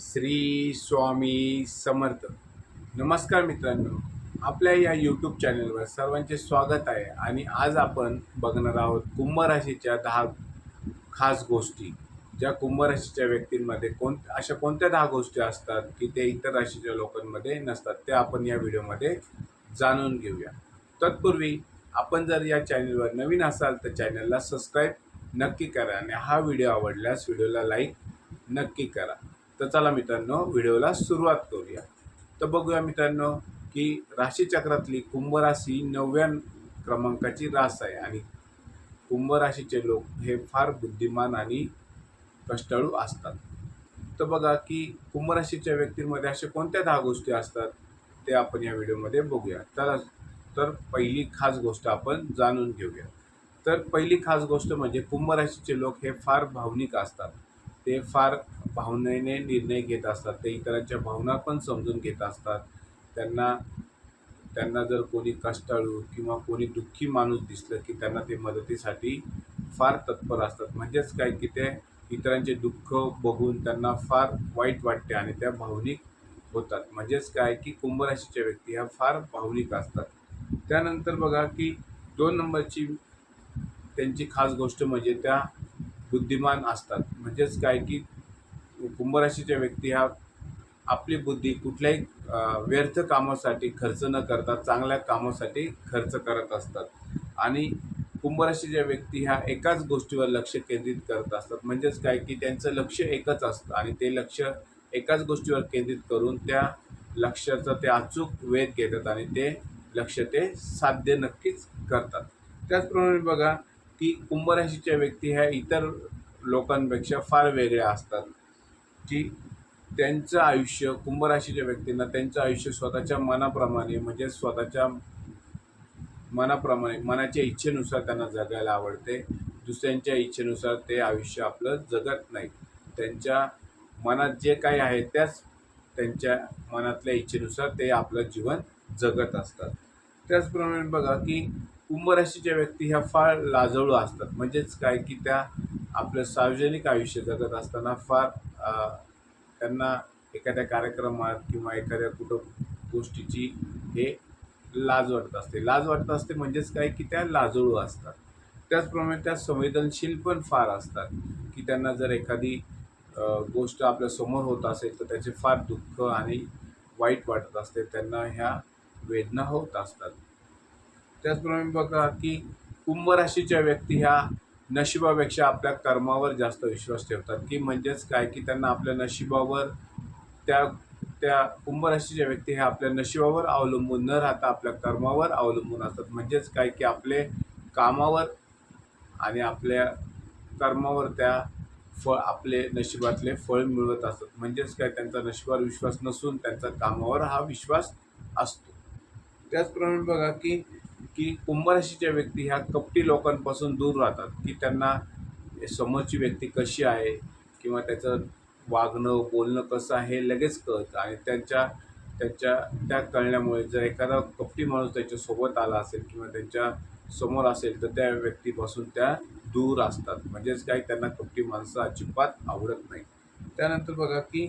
श्री स्वामी समर्थ. नमस्कार मित्रांनो आपल्या या यूट्यूब चॅनलवर सर्वांचे स्वागत आहे आणि आज आपण बघणार आहोत कुंभ राशीच्या दहा खास गोष्टी. ज्या कुंभ राशीच्या व्यक्तींमध्ये कोण अशा कोणत्या दहा गोष्टी असतात की ते इतर राशीच्या लोकांमध्ये नसतात त्या आपण या व्हिडिओमध्ये जाणून घेऊया. तत्पूर्वी आपण जर या चॅनलवर नवीन असाल तर चॅनलला सबस्क्राईब नक्की करा आणि हा व्हिडिओ आवडल्यास व्हिडिओला लाईक नक्की करा. तर चला मित्रांनो व्हिडिओला सुरुवात करूया. तर बघूया मित्रांनो की राशीचक्रातली कुंभ राशी नवव्या क्रमांकाची रास आहे आणि कुंभ राशीचे लोक हे फार बुद्धिमान आणि कष्टाळू असतात. तर बघा की कुंभ राशीच्या व्यक्तींमध्ये अशा कोणत्या दहा गोष्टी असतात ते आपण या व्हिडिओमध्ये बघूया. तर तर पहिली खास गोष्ट आपण जाणून घेऊया. तर पहिली खास गोष्ट म्हणजे कुंभ राशीचे लोक हे फार भावनिक असतात. ते फार भावनेने निर्णय घेत असतात. ते इतरांच्या भावना पण समजून घेत असतात. त्यांना त्यांना जर कोणी कष्टाळू किंवा कोणी दुःखी माणूस दिसलं की त्यांना ते मदतीसाठी फार तत्पर असतात. म्हणजेच काय की ते इतरांचे दुःख बघून त्यांना फार वाईट वाटते आणि त्या भावनिक होतात. म्हणजेच काय की कुंभ राशीच्या व्यक्ती ह्या फार भावनिक असतात. त्यानंतर बघा की दोन नंबरची त्यांची खास गोष्ट म्हणजे त्या बुद्धिमान असतात. म्हणजेच काय की कुंभराशीच्या व्यक्ती हा आपली बुद्धी कुठल्याही व्यर्थ कामासाठी खर्च न करता चांगल्या कामासाठी खर्च करत असतात. आणि कुंभराशीच्या व्यक्ती ह्या एकाच गोष्टीवर लक्ष केंद्रित करत असतात. म्हणजेच काय? की त्यांचं लक्ष एकच असतं आणि ते लक्ष एकाच गोष्टीवर केंद्रित करून त्या लक्षाचा ते अचूक वेध घेतात आणि ते लक्ष ते साध्य नक्कीच करतात. त्याचप्रमाणे बघा की कुंभराशीच्या व्यक्ती ह्या इतर लोकांपेक्षा फार वेगळ्या असतात. की त्यांचं आयुष्य कुंभराशीच्या व्यक्तींना त्यांचं आयुष्य स्वतःच्या मनाप्रमाणे म्हणजे स्वतःच्या मनाप्रमाणे मनाच्या इच्छेनुसार त्यांना जगायला आवडते. दुसऱ्यांच्या इच्छेनुसार ते आयुष्य आपलं जगत नाही त्यांच्या मनात जे काही आहे त्याच त्यांच्या मनातल्या इच्छेनुसार ते आपलं जीवन जगत असतात. त्याचप्रमाणे बघा की कुंभराशीच्या व्यक्ती ह्या फार लाजळू असतात. म्हणजेच काय की त्या आपलं सार्वजनिक आयुष्य जगत असताना फार त्यांना एखाद्या कार्यक्रमात किंवा एखाद्या कुठं गोष्टीची हे लाज वाटत असते. लाज वाटत असते म्हणजेच काय? की त्या लाजळू असतात. त्याचप्रमाणे त्या संवेदनशील पण फार असतात. की त्यांना जर एखादी गोष्ट आपल्यासमोर होत असेल तर त्याचे फार दुःख आणि वाईट वाटत असते. त्यांना ह्या वेदना होत असतात. त्याचप्रमाणे बघा की कुंभ राशीच्या व्यक्ती ह्या नशिबापेक्षा आपल्या कर्मावर जास्त विश्वास ठेवतात. की म्हणजेच काय? की त्यांना आपल्या नशिबावर त्या त्या कुंभराशीच्या व्यक्ती हे आपल्या नशिबावर अवलंबून न राहता आपल्या कर्मावर अवलंबून असतात. म्हणजेच काय? की आपले कामावर आणि आपल्या कर्मावर त्या फळ आपले नशिबातले फळ मिळवत असतात. म्हणजेच काय? त्यांचा नशिबावर विश्वास नसून त्यांचा कामावर हा विश्वास असतो. त्याचप्रमाणे बघा की की कुंभराशीच्या व्यक्ती ह्या कपटी लोकांपासून दूर राहतात की त्यांना समोरची व्यक्ती कशी आहे किंवा त्याचं वागणं बोलणं कसं आहे लगेच कळतं. आणि त्यांच्या त्यांच्या त्या कळण्यामुळे जर एखादा कपटी माणूस त्याच्यासोबत आला असेल किंवा त्यांच्यासमोर असेल तर त्या व्यक्तीपासून त्या दूर असतात. म्हणजेच काही त्यांना कपटी माणसं अजिबात आवडत नाही त्यानंतर बघा की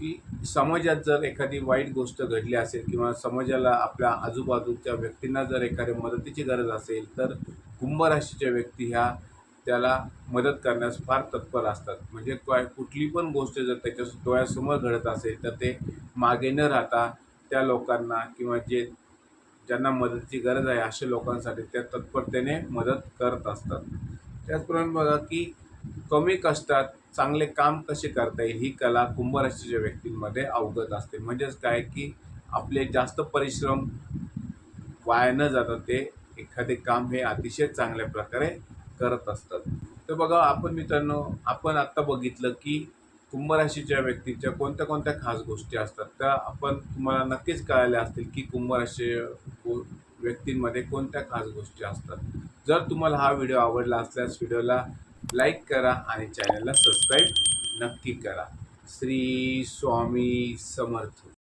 की समाजात जर एखादी वाईट गोष्ट घडली असेल किंवा समाजाला आपल्या आजूबाजूच्या व्यक्तींना जर एखाद्या मदतीची गरज असेल तर कुंभ राशीच्या व्यक्ती ह्या त्याला मदत करण्यास फार तत्पर असतात. म्हणजे काय कुठली पण गोष्ट जर त्याच्या डोळ्यासमोर घडत असेल तर ते मागे न राहता त्या लोकांना किंवा जे ज्यांना मदतीची गरज आहे अशा लोकांसाठी त्या तत्परतेने मदत करत असतात. त्याचप्रमाणे बघा की कमी कष्टात चांगले काम कसे करता येईल? ही कला कुंभराशीच्या व्यक्तींमध्ये अवगत असते. म्हणजेच काय की आपले जास्त परिश्रम वाया न जाता ते एखादे काम हे अतिशय चांगल्या प्रकारे करत असतात. तर बघा आपण मित्रांनो आपण आत्ता बघितलं की कुंभराशीच्या व्यक्तीच्या कोणत्या कोणत्या खास गोष्टी असतात त्या आपण तुम्हाला नक्कीच कळाल्या असतील की कुंभ व्यक्तींमध्ये कोणत्या खास गोष्टी असतात. जर तुम्हाला हा व्हिडिओ आवडला असल्यास व्हिडिओला लाईक करा आणि चॅनलला सबस्क्राईब नक्की करा. श्री स्वामी समर्थ.